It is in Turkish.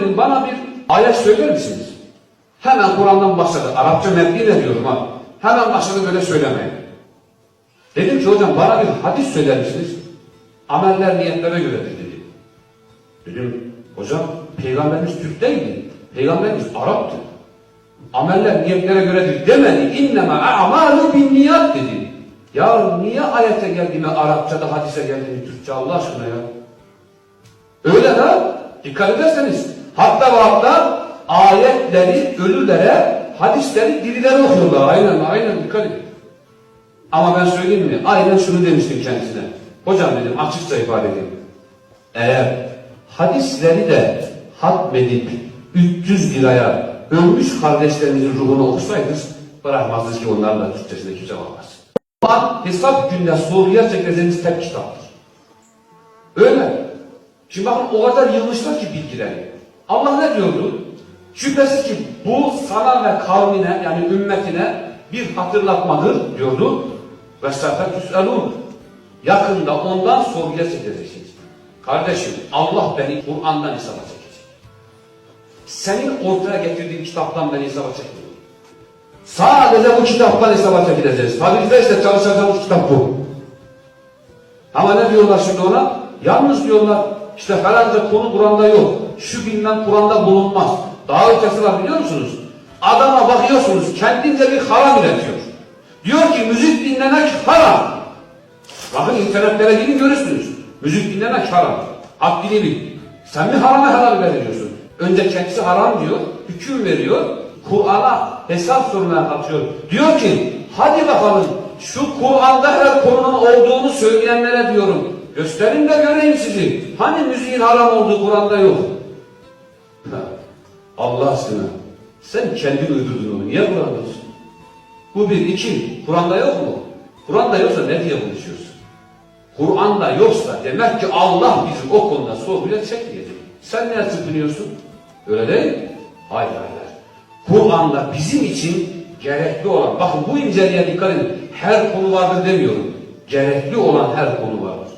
dedim bana bir ayet söyler misiniz? Hemen Kur'an'dan başladı. Arapça metni de diyorum ha. Hemen başladı böyle söylemeye. Dedim ki hocam bana bir hadis söyler misiniz? Ameller niyetlere göredir dedi. Dedim hocam peygamberimiz Türk değildi. Peygamberimiz Arap'tı. Ameller niyetlere göredir demedi. İnneme a'malu bin niyat dedi. Ya niye ayete geldiğime Arapçada hadise geldiğini Türkçe Allah aşkına ya? Öyle de dikkat ederseniz hatta ve hatta ayetleri ölülere, hadisleri dirilere okuyorlar. Aynen aynen dikkat edin. Ama ben söyleyeyim mi? Aynen şunu demiştim kendisine. Hocam dedim açıkça ifade edeyim. Eğer hadisleri de hatmedip 300 liraya ölmüş kardeşlerimizin ruhunu okusaydınız bırakmazdık ki onlarla Türkçesinde kimse olmaz. Ama hesap günde soruya çekeceğiniz tek kitaptır. Öyle. Şimdi bakın o kadar yığmışlar ki bilgileri. Allah ne diyordu? Şüphesiz ki bu sana ve kavmine yani ümmetine bir hatırlatmadır diyordu. Ve tüselun. Yakında ondan sorguya çekeceksiniz. Kardeşim Allah beni Kur'an'dan hesaba çekecek. Senin ortaya getirdiğin kitaptan beni hesaba çekmiyor. Sadece bu kitaptan hesaba çekileceğiz. Tabirde ise çalışacağımız kitap bu. Ama ne diyorlar şimdi ona? Yalnız diyorlar işte falanca konu Kur'an'da yok. Şu bilmem Kur'an'da bulunmaz. Daha ötesi var biliyor musunuz? Adama bakıyorsunuz kendince bir haram üretiyor. Diyor ki müzik dinlemek haram. Bakın internetlere girin görürsünüz. Müzik dinlemek haram. Haddini bil. Sen mi harama helal veriyorsun? Önce kendisi haram diyor, hüküm veriyor. Kur'an'a hesap sormaya kalkıyor. Diyor ki hadi bakalım şu Kur'an'da her konunun olduğunu söyleyenlere diyorum. Gösterin de göreyim sizi. Hani müziğin haram olduğu Kur'an'da yok. Allah aşkına. Sen kendin uydurdun onu. Niye Kur'an'dasın? Bu bir. iki. Kur'an'da yok mu? Kur'an'da yoksa ne diye konuşuyorsun? Kur'an'da yoksa demek ki Allah bizi o konuda sorguya çekmeyecek. Sen ne çırpınıyorsun? Öyle değil hayır. hayır. Kur'an'da bizim için gerekli olan, bakın bu inceliğe dikkat edin. Her konu vardır demiyorum. Gerekli olan her konu vardır.